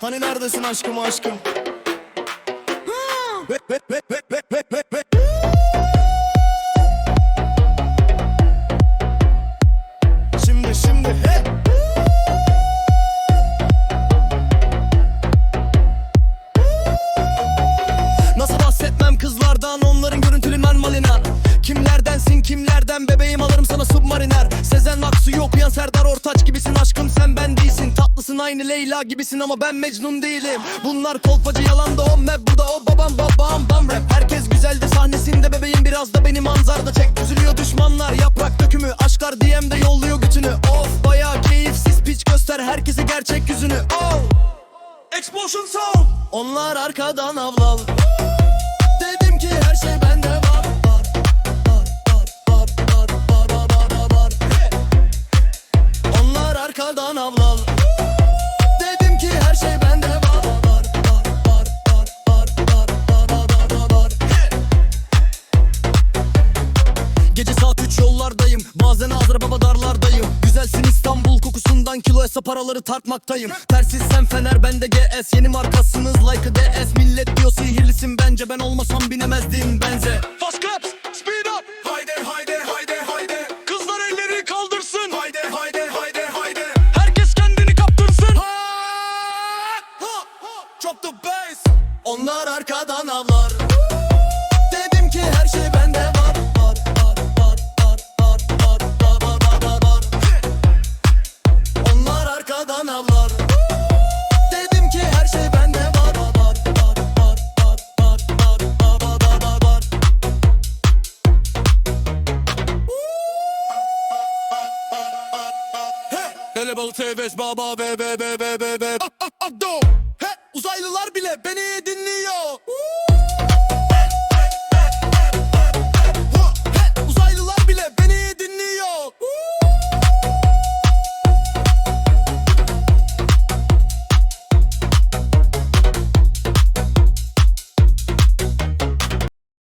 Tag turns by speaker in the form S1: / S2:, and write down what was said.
S1: Hani neredesin aşkım aşkım? Ve- ve- submariner Sezen Aksu yok yan Serdar Ortaç gibisin. Aşkım sen ben değilsin. Tatlısın aynı Leyla gibisin ama ben Mecnun değilim. Bunlar kolpacı yalan da o map bu da o babam babam bam rap. Herkes güzeldi sahnesinde bebeğim biraz da beni manzarda. Çek Üzülüyor düşmanlar yaprak dökümü. Aşklar DM'de yolluyor götünü Of bayağı keyifsiz piç göster herkese gerçek yüzünü. Oh! Explosion Sound Onlar arkadan avlal. Dedim ki her şey Azra baba darlardayım. Güzelsin İstanbul kokusundan kilo hesap paraları tartmaktayım. Tersiz sen Fener ben de GS Yeni markasınız like a DS Millet diyor sihirlisin bence. Ben olmasam binemezdin benze. Fast claps speed up. Haydi haydi haydi haydi. Kızlar elleri kaldırsın. Haydi haydi haydi haydi. Herkes kendini kaptırsın. Ha, the bass. Onlar arkadan avlar. Dedim ki her şey Elebal TVS baba be be be be be be. Abdo. He uzaylılar bile beni dinliyor